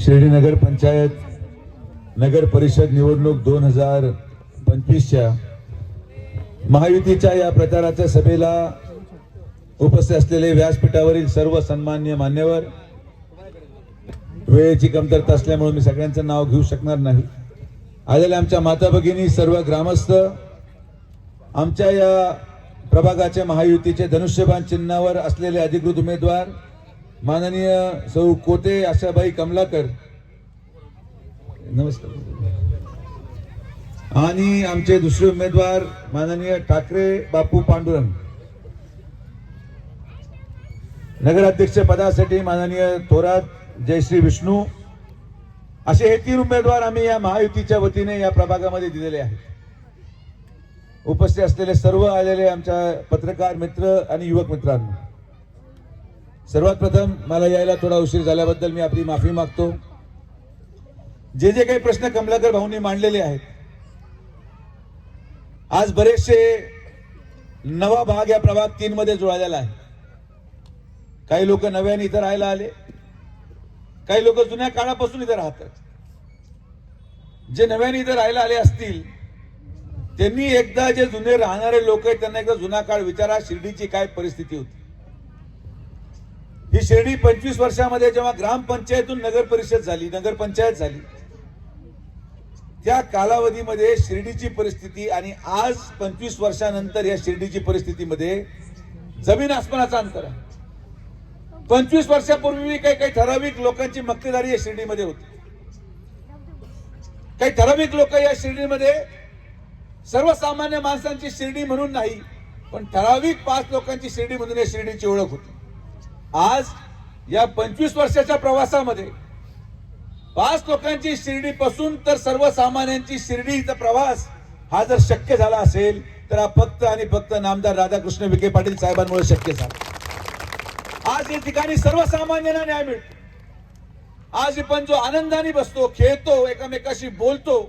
शिर्डी नगर पंचायत नगर परिषद निवडणूक दोन हजार पंचवीसच्या महायुतीच्या या प्रचाराच्या सभेला उपस्थित असलेले व्यासपीठावरील सर्व सन्मान्य मान्यवर वेळेची कमतरता असल्यामुळे मी सगळ्यांचं नाव घेऊ शकणार नाही. आलेल्या आमच्या माता भगिनी सर्व ग्रामस्थ आमच्या या प्रभागाच्या महायुतीचे धनुष्यबाण चिन्हावर असलेले अधिकृत उमेदवार माननीय सौ कोते आशाबाई कमलाकर. नमस्कार. आणि आमचे दुसरे उमेदवार माननीय ठाकरे बापू पांडुरंग. नगराध्यक्ष पदासाठी माननीय थोरात जयश्री विष्णू. असे हे तीन उमेदवार आम्ही या महायुतीच्या वतीने या प्रभागामध्ये दिलेले आहेत. उपस्थित असलेले सर्व आलेले आमच्या पत्रकार मित्र आणि युवक मित्रांनो. सर्वात प्रथम मला यायला थोडा उशीर झाल्याबद्दल मी आपली माफी मागतो. जे जे काही प्रश्न कमलाकर भाऊंनी मांडलेले आहेत आज बरेचसे नवा भाग या प्रभाग तीन मध्ये जुळालेला आहे. काही लोक नव्याने इथं राहायला आले काही लोक जुन्या काळापासून इथं राहतात. जे नव्याने इथं राहायला आले असतील त्यांनी एकदा जे जुने राहणारे लोक आहेत त्यांना एकदा जुना काळ विचारा शिर्डीची काय परिस्थिती होती. ही शिर्डी पंचवीस वर्षामध्ये जेव्हा ग्रामपंचायतून नगर परिषद झाली नगर पंचायत झाली त्या कालावधीमध्ये शिर्डीची परिस्थिती आणि आज पंचवीस वर्षानंतर या शिर्डीची परिस्थितीमध्ये जमीन आसमानाचा अंतर आहे. पंचवीस वर्षापूर्वी काही काही ठराविक लोकांची मक्तेदारी या शिर्डीमध्ये होती. काही ठराविक लोक या शिर्डीमध्ये सर्वसामान्य माणसांची शिर्डी म्हणून नाही पण ठराविक पाच लोकांची शिर्डी म्हणून या शिर्डीची ओळख होती. आज या पंचवीस वर्षाच्या प्रवासामध्ये पाच लोकांची शिर्डी पासून तर सर्वसामान्यांची शिर्डीचा प्रवास हा जर शक्य झाला असेल तर हा फक्त आणि फक्त नामदार राधाकृष्ण विखे पाटील साहेबांमुळे शक्य झाला. आज या ठिकाणी सर्वसामान्यांना न्याय मिळतो. आज आपण जो आनंदाने बसतो खेळतो एकमेकाशी बोलतो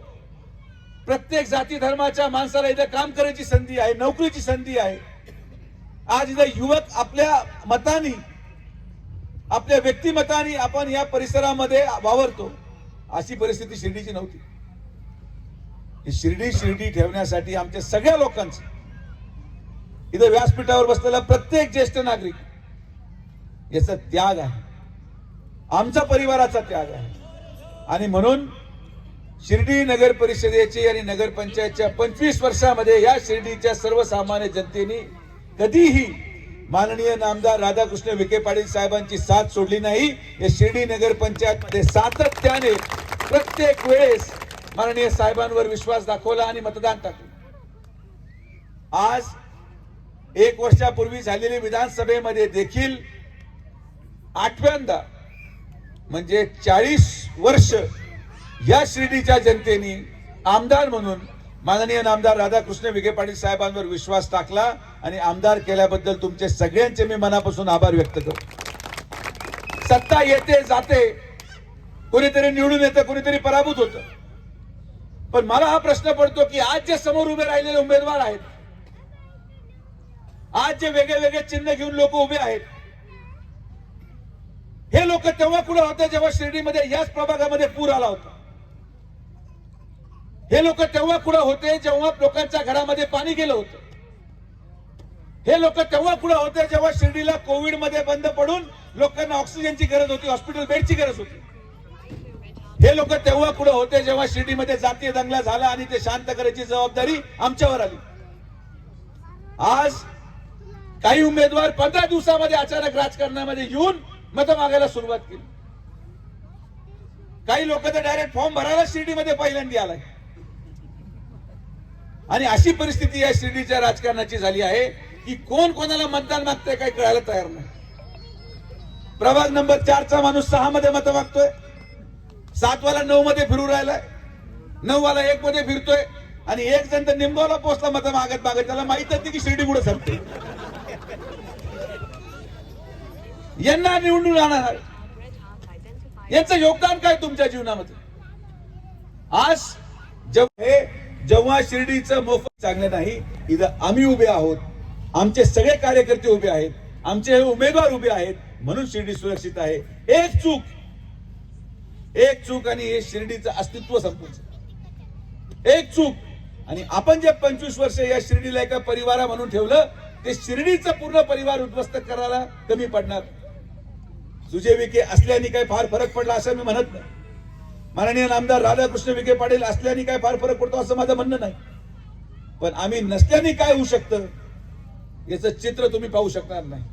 प्रत्येक जाती धर्माच्या माणसाला इथं काम करायची संधी आहे नोकरीची संधी आहे. आज इथं युवक आपल्या मतानी आपल्या व्यक्तिमताने आपण या परिसरामध्ये वावरतो. अशी परिस्थिती शिर्डीची नव्हती. ही शिर्डी शिर्डी ठेवण्यासाठी आमच्या सगळ्या लोकांचं इथं व्यासपीठावर बसलेला प्रत्येक ज्येष्ठ नागरिक याचा त्याग आहे. आमचा परिवाराचा त्याग आहे. आणि म्हणून शिर्डी नगर परिषदेची आणि नगरपंचायतच्या पंचवीस वर्षामध्ये या शिर्डीच्या सर्वसामान्य जनतेने कधीही माननीय नामदार राधाकृष्ण विखे पाटील साहेबांची साथ सोडली नाही. या शिर्डी नगर पंचायत सातत्याने प्रत्येक वेळेस माननीय साहेबांवर विश्वास दाखवला आणि मतदान टाकलं. आज एक वर्षापूर्वी झालेली विधानसभेमध्ये देखील आठव्यांदा म्हणजे चाळीस वर्ष या शिर्डीच्या जनतेने आमदार म्हणून माननीय नामदार राधाकृष्ण विखे पाटील साहेबांवर विश्वास टाकला आणि आमदार केल्याबद्दल तुमचे सगळ्यांचे मी मनापासून आभार व्यक्त करतो. सत्ता येते जाते. कुणीतरी निवडून येतं कुणीतरी पराभूत होतं. पण मला हा प्रश्न पडतो की आज जे समोर उभे राहिलेले उमेदवार आहेत आज जे वेगळे वेगळे चिन्ह घेऊन लोक उभे आहेत हे लोक तेव्हा पुढे होते जेव्हा शिर्डीमध्ये याच प्रभागामध्ये पूर आला होता? हे लोक तेव्हा कुठं होते जेव्हा लोकांच्या घरामध्ये पाणी गेलं होतं? हे लोक तेव्हा कुठं होते जेव्हा शिर्डीला कोविडमध्ये बंद पडून लोकांना ऑक्सिजनची गरज होती हॉस्पिटल बेडची गरज होती? हे लोक तेव्हा कुठं होते जेव्हा शिर्डीमध्ये जातीय दंगला झाला आणि ते शांत करायची जबाबदारी आमच्यावर आली? आज काही उमेदवार पंधरा दिवसामध्ये अचानक राजकारणामध्ये येऊन मतं मागायला सुरुवात केली. काही लोक तर डायरेक्ट फॉर्म भरायला शिर्डीमध्ये पहिल्यांदा आलाय. आणि अशी परिस्थिती या शिर्डीच्या राजकारणाची झाली आहे की कोण कोणाला मतदान मागतंय काही कळायला तयार नाही. प्रभाग नंबर चारचा माणूस सहा मध्ये मत मागतोय. सातवाला नऊ मध्ये फिरू राहिलाय. नऊ वाला एक मध्ये फिरतोय. आणि एक जण तर निंबवला पोहोचला मत मागत मागत. त्याला माहीत होती की शिर्डी पुढे सरते यांना निवडून राहणार यांचं योगदान काय तुमच्या जीवनामध्ये? आज जब हे जेव्हा शिर्डीचं मोफत चांगलं नाही इथं आम्ही उभे आहोत. आमचे सगळे कार्यकर्ते उभे आहेत. आमचे हे उमेदवार उभे आहेत. म्हणून शिर्डी सुरक्षित आहे. एक चूक एक चूक आणि हे शिर्डीचं अस्तित्व संपून एक चूक. आणि आपण जे पंचवीस वर्ष या शिर्डीला एका परिवारा म्हणून ठेवलं ते शिर्डीचं पूर्ण परिवार उद्ध्वस्त करायला कमी पडणार. सुजय विखे असल्याने काही फार फरक पडला असं मी म्हणत नाही. माननीय नामदार राधाकृष्ण विखे पाटील असल्याने काय फार फरक पडतो असं माझं म्हणणं नाही. पण आम्ही नसल्याने काय होऊ शकतं याचं चित्र तुम्ही पाहू शकणार नाही.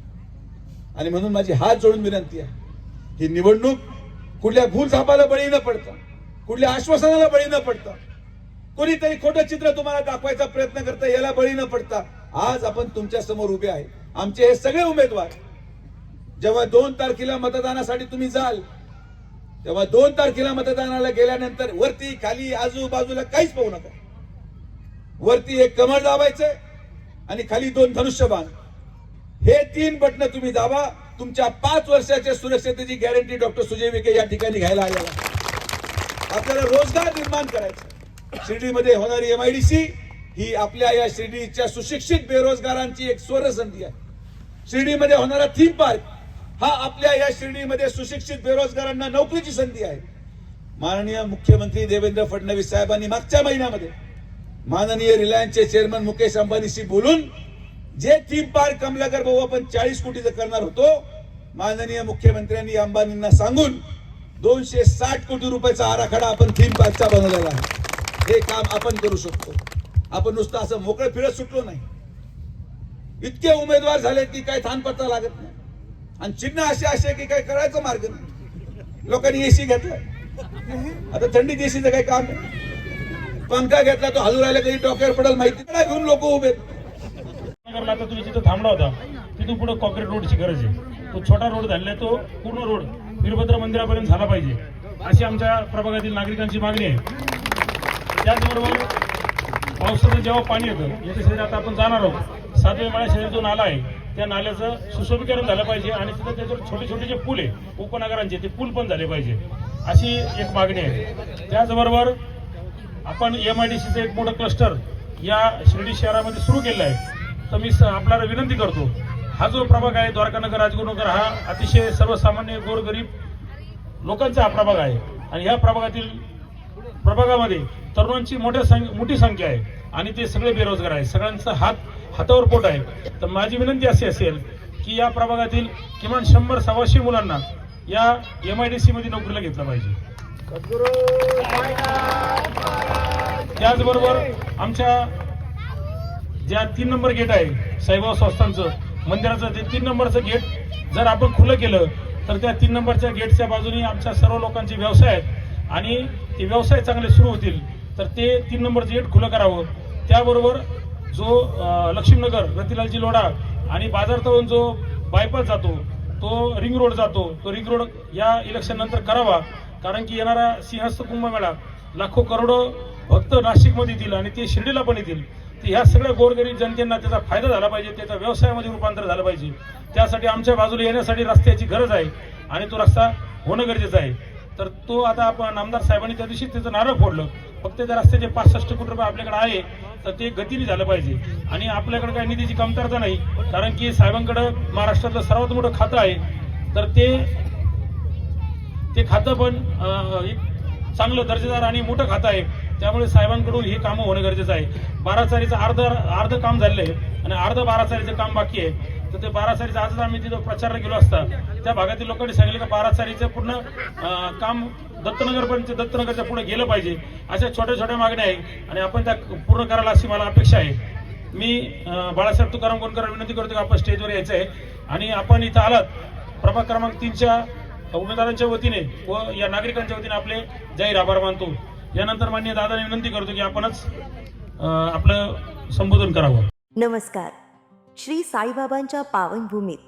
आणि म्हणून माझी हात जोडून विनंती आहे ही निवडणूक कुठल्या भूलथापाला बळी न पडता कुठल्या आश्वासनाला बळी न पडता कोणीतरी खोटं चित्र तुम्हाला दाखवायचा प्रयत्न करतं याला बळी न पडता आज आपण तुमच्यासमोर उभे आहे. आमचे हे सगळे उमेदवार जेव्हा दोन तारखेला मतदानासाठी तुम्ही जाल तेव्हा दोन तारखेला मतदानाला गेल्यानंतर वरती खाली आजूबाजूला काहीच पाहू नका. वरती एक कमळ दाबायचंय आणि खाली दोन धनुष्यबाण. हे तीन बटन तुम्ही दाबा. तुमच्या पाच वर्षाच्या सुरक्षतेची गॅरंटी डॉक्टर सुजय विखे या ठिकाणी घ्यायला आलेला आपल्याला रोजगार निर्माण करायचा शिर्डीमध्ये होणारी एमआयडीसी ही आपल्या या शिर्डीच्या सुशिक्षित बेरोजगारांची एक स्वर संधी आहे. शिर्डीमध्ये होणारा थीम पार्क हा आपल्या या श्रेणीमध्ये सुशिक्षित बेरोजगारांना नोकरीची संधी आहे. माननीय मुख्यमंत्री देवेंद्र फडणवीस साहेबांनी मागच्या महिन्यामध्ये माननीय रिलायन्सचे चेअरमन मुकेश अंबानीशी बोलून जे थीम पार्क कमलाकर भाऊ आपण चाळीस कोटीचं करणार होतो माननीय मुख्यमंत्र्यांनी अंबानींना सांगून दोनशे साठ कोटी रुपयाचा आराखडा आपण थीम पार्कचा बनवलेला आहे. हे काम आपण करू शकतो. आपण नुसतं असं मोकळं फिरत सुटलो नाही. इतके उमेदवार झाले की काय थानपत्ता लागत नाही. आणि चिन्ह असे असे की काय करायचं मार्ग नाही. लोकांनी एसी घेतलं. आता थंडीत एसीचं काही काम नाही. पंखा घेतला तो हजू राहिला कधी डोक्यावर पडेल माहिती काय घेऊन लोक उभे आहेत. नगरला आता तुम्ही जिथं थांबला होता तिथून पुढे कॉन्क्रीट रोडची गरज आहे. तो छोटा रोड झालेला आहे तो पूर्ण रोड वीरभद्र मंदिरापर्यंत झाला पाहिजे. अशी आमच्या प्रभागातील नागरिकांची मागणी आहे. त्याचबरोबर पावसाचं जेव्हा पाणी येतं याच्या शेजारी आता आपण जाणार आहोत. सातवे माळ्या शरीरातून आला आहे त्या नाल्याचं सुशोभीकरण झालं पाहिजे आणि तिथं त्याच्यावर छोटे छोटे जे पूल आहे उपनगरांचे ते पूल पण झाले पाहिजे. अशी एक मागणी आहे. त्याचबरोबर आपण एम आय डी सीचं एक मोठं क्लस्टर या शिर्डी शहरामध्ये सुरू केलं आहे. तर मी स- आपल्याला विनंती करतो हा जो प्रभाग आहे द्वारकानगर राजगुरुनगर हा अतिशय सर्वसामान्य गोरगरीब लोकांचा हा प्रभाग आहे. आणि ह्या प्रभागातील प्रभागामध्ये तरुणांची मोठ्या संख्या मोठी संख्या आहे. आणि ते सगळे बेरोजगार आहेत. सगळ्यांचा हात हातावर पोट आहे. तर माझी विनंती अशी असेल की या प्रभागातील किमान शंभर सव्वाशे मुलांना या एम आय डी सी मध्ये नोकरीला घेतलं पाहिजे. त्याचबरोबर आमच्या ज्या तीन नंबर गेट आहे साईबाबा संस्थांचं मंदिराचं ते तीन नंबरचं गेट जर आपण खुलं केलं तर त्या तीन नंबरच्या गेटच्या बाजूने आमच्या सर्व लोकांचे व्यवसाय आहेत. आणि ते व्यवसाय चांगले सुरू होतील तर ते तीन नंबरचं गेट खुलं करावं. त्याबरोबर जो लक्ष्मीनगर रतिलालजी लोढा आणि बाजारतळून जो बायपास जातो तो रिंग रोड जातो. तो रिंग रोड या इलेक्शन नंतर करावा. कारण की येणारा सिंहस्थ कुंभमेळा लाखो करोडो भक्त नाशिकमध्ये येतील आणि ते शिर्डीला पण येतील. तर ह्या सगळ्या गोरगरीब जनतेना त्याचा फायदा झाला पाहिजे त्याचा व्यवसायामध्ये रूपांतर झालं पाहिजे. त्यासाठी आमच्या बाजूला येण्यासाठी रस्त्याची गरज आहे आणि तो रस्ता होणं गरजेचं आहे. तर तो आता आपण आमदार साहेबांनी त्या दिवशी त्याचं नारळ फोडलं. फक्त त्या रस्त्याचे पासष्ट कोटी रुपये आपल्याकडे आहे तर ते गतीने झालं पाहिजे. आणि आपल्याकडे काही निधीची कमतरता नाही कारण की साहेबांकडं महाराष्ट्रातलं सर्वात मोठं खातं आहे. तर ते ते खातं पण एक चांगलं दर्जेदार आणि मोठं खातं आहे. त्यामुळे साहेबांकडून हे कामं होणं गरजेचं आहे. बारा चारीचं अर्ध अर्ध काम झालेलं आहे आणि अर्ध बारा चारीचं काम बाकी आहे. तर ते बारा चारीचं आजच आम्ही तिथं प्रचारला गेलो असता त्या भागातील लोकांनी सांगितलं का बारा चारीचं पूर्ण काम दत्तनगर पर्यंत दत्तनगरच्या पुढे गेलं पाहिजे अशा छोट्या छोट्या मागण्या आहेत. आणि आपण त्या पूर्ण करायला अशी मला अपेक्षा आहे. मी बाळासाहेब तुकाराम कोणकर विनंती करतो की आपण स्टेजवर यायचं आहे आणि आपण इथं आलात प्रभाग क्रमांक तीनच्या उमेदवारांच्या वतीने व या नागरिकांच्या वतीने आपले जाहीर आभार मानतो. यानंतर मान्य दादाने विनंती करतो की आपणच आपलं संबोधन करावं. नमस्कार. श्री साईबाबांच्या पावनभूमीत